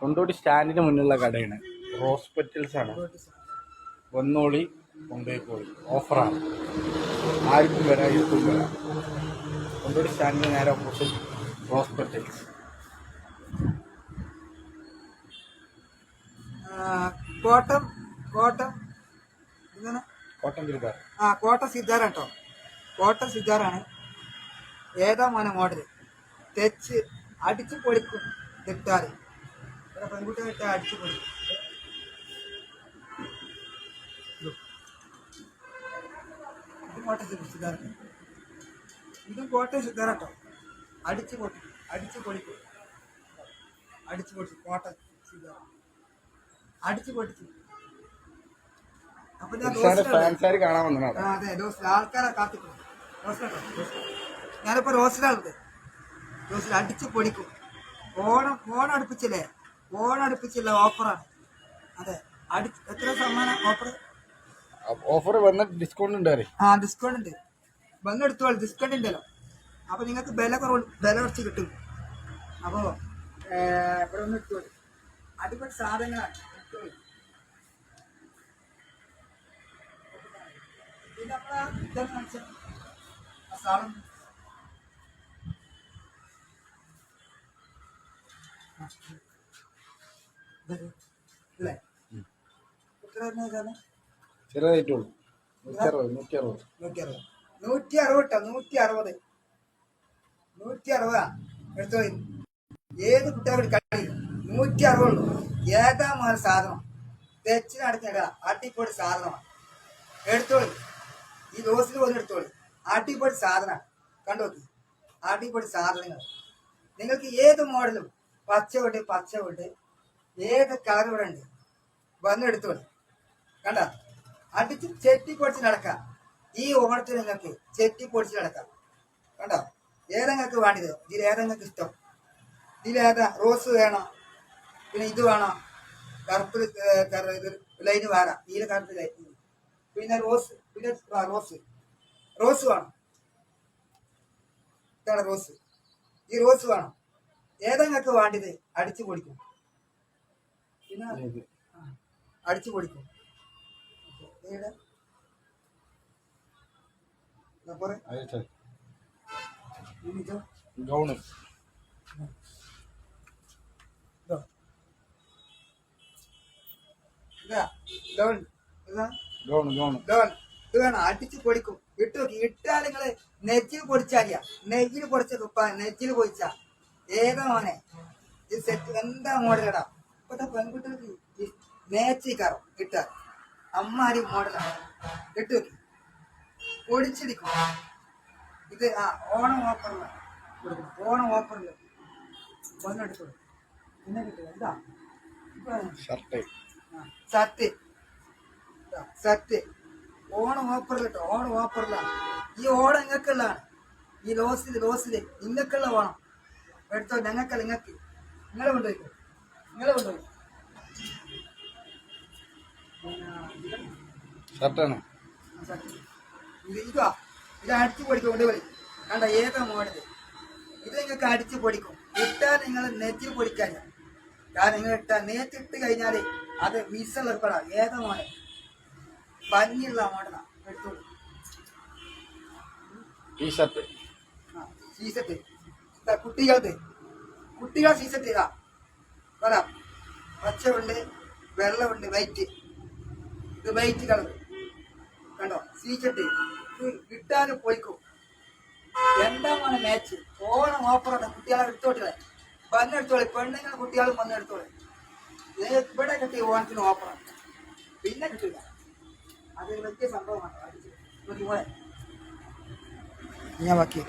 കൊണ്ടോട്ടി സ്റ്റാൻഡിന് മുന്നിലുള്ള കടയാണ്. ഹോസ്പിറ്റൽസ് ആണ് വന്നോളി കൊണ്ടോയിക്കോളി ഓഫറാണ്. ആർക്കും വരാം ഇരിക്കും വരാം. കൊണ്ടോടി സ്റ്റാൻഡിന് നേരെ ഓപ്പോസിറ്റ് ഹോസ്പിറ്റൽസ്. കോട്ടം കോട്ടം. കോട്ടം ചുരിദാർ ആ കോട്ട സിദ്ധാരാണ് കേട്ടോ. കോട്ട സിദ്ധാറാണ് ഏതാ മോനെ മോഡൽ? തെച്ച് അടിച്ചു പൊളിക്കും തെറ്റാറ് ഇവിടെ പെൺകുട്ടി ഇട്ടാൽ അടിച്ചു പൊളിക്കും. ഇത് കോട്ടയം ശുദ്ധാരട്ടോ അടിച്ചു പൊളിക്കും അടിച്ചു പൊളിക്കും. അടിച്ചു പൊളിച്ചു കോട്ട സിദ്ധാര അടിച്ചു പൊളിച്ചു അപ്പൊ ഞാൻ അതെ ദോസ് ആൾക്കാരെ കാത്തിട്ടു. ഞാനിപ്പോ റോസിലുണ്ട് റോസിൽ അടിച്ച് പൊടിക്കും ഓണം ഓണം അടുപ്പിച്ചില്ലേ? ഓണം അടുപ്പിച്ചില്ല ഓഫറാണ് അതെ. അടി എത്ര സമ്മാനം ഓഫർ ഓഫർ വന്ന ഡിസ്കൗണ്ട് ഉണ്ട് ആ ഡിസ്കൗണ്ട് ഉണ്ട്. വന്നെടുത്തോളൂ ഡിസ്കൗണ്ട് ഉണ്ടല്ലോ. അപ്പൊ നിങ്ങൾക്ക് വില കുറവ് വില കുറച്ച് കിട്ടും. അപ്പോ ഇവിടെ ഒന്ന് എടുത്തോളൂ. അടിപൊളി സാധനങ്ങളാണ് എടുത്തോളൂ. പിന്നെ നമ്മളെ ഇതാണ് കാണിച്ചത്. ആ സാധനം ആ. ഇത് ഇല്ലേ എത്ര വരുന്നത് സാധനം ചെറുതായിട്ടുള്ളൂ. നൂറ്റി നൂറ്റി അറുപത് നൂറ്റി ഏത് കുട്ടികളുടെ കളി നൂറ്റി അറുപതുള്ളൂ ഏതാ സാധനം? തെച്ചിന് അടുത്തിട അടിപൊളി സാധനമാണ് എടുത്തോളി ഈ ദോസിൽ പോലും എടുത്തോളി അടിപൊളി സാധനമാണ് കണ്ടോക്കി അടിപൊളി സാധനങ്ങൾ. നിങ്ങൾക്ക് ഏത് മോഡലും പച്ച പച്ചവിട്ട്. പച്ച ഉണ്ട് ഏത് കളർ ഇവിടെ ഉണ്ട്. വന്നെടുത്തു കണ്ട? അടിച്ച് ചെത്തി പൊടിച്ച് നടക്കാം. ഈ ഓണത്തിന് നിങ്ങൾക്ക് ചെത്തി പൊടിച്ച് നടക്കാം. കണ്ടോ? ഏതെങ്ങൾക്ക് വേണ്ടത്? ഇതിൽ ഏതെങ്ങൾക്ക് ഇഷ്ടം? ഇതിലേതാ റോസ് വേണോ? പിന്നെ ഇത് വേണോ? കറുപ്പ് ലൈന് വേറെ. നീല കറുപ്പ് ലൈൻ പിന്നെ റോസ് പിന്നെ റോസ് റോസ് വേണം. ഇതാണ് റോസ് ഈ റോസ് വേണം. ഏതെങ്ങൾക്ക് വേണ്ടത് അടിച്ചു പൊടിക്കും പിന്നെ അടിച്ചു പൊടിക്കും അടിച്ചു? ഗൗണ് പൊടിക്കും ഇട്ട് നോക്കി ഇട്ടാൽ നിങ്ങൾ നെജ്ജിൽ പൊടിച്ചാലിയാ നെജ്ജിൽ പൊടിച്ച തുപ്പ പൊടിച്ചാ പൊടിച്ച ഏതാ മോനെ? ഇത് സെറ്റ് എന്താ മോഡലടാ ഇപ്പത്തെ പെൺകുട്ടികൾക്ക് മേച്ചി നേച്ചിക്കാറോ കിട്ടുക. അമ്മാരി മോഡലാണ് നോക്കി. പൊടിച്ചിരിക്കും. ഇത് ആ ഓണം ഓഫറിൽ കൊടുക്കും. ഓണം ഓഫറിൽ കൊടുക്കും. പിന്നെ കിട്ടും എന്താ ഷർട്ട് ഇതാ, സത്യ ഓണം ഓഫറിൽ കേട്ടോ ഓണം ഓഫറിലാണ് ഈ ഓണം ഇങ്ങക്കുള്ളതാണ്. ഈ ലോസിൽ ലോസിൽ ഇങ്ങക്കുള്ള ഓണം. എടുത്തോ ഞങ്ങൾക്ക് നിങ്ങൾക്ക്. നിങ്ങളെ കൊണ്ടുപോയിക്കോ നിങ്ങളെ കൊണ്ടുപോയി. ഷർട്ടാണ് ഇത് ഇതാ അടിച്ചു പൊടിക്കും കൊണ്ടുപോയി കണ്ട ഏതാ മോഡൽ? ഇത് നിങ്ങൾക്ക് അടിച്ചു പൊടിക്കും. ഇട്ടാൽ നിങ്ങൾ നെറ്റിൽ പൊടിക്കാനില്ല കാരണം നിങ്ങൾ ഇട്ടാൽ നേറ്റിട്ട് കഴിഞ്ഞാൽ അത് വിസൽ ഏർപ്പെടാ ഏതാ മോഡൽ ഭംഗിയുള്ള മോഡലാ. എടുത്തോളൂ. ടീ ഷർട്ട് ആ സീസറ്റ് ഇതാ കുട്ടികൾക്ക്. കുട്ടികൾ സീസറ്റ് ചെയ്താ. വരാം പച്ചയുണ്ട് വെള്ളമുണ്ട് വൈറ്റ് ഇത് വൈറ്റ് കളർ കണ്ടോ? സീസറ്റ് ഇത് കിട്ടാനും പോയിക്കും. എന്താണ് മാച്ച് ഓണം ഓഫറാണ്. കുട്ടികളെ എടുത്തോട്ടെ. വന്നെടുത്തോളി. പെണ്ണുങ്ങളെ കുട്ടികളും വന്നെടുത്തോളെ. ഇവിടെ കിട്ടിയ ഓണത്തിന് ഓഫറാണ്. പിന്നെ കിട്ടില്ല. അത് വലിയ സംഭവമാണ്. ഞാൻ ബാക്കി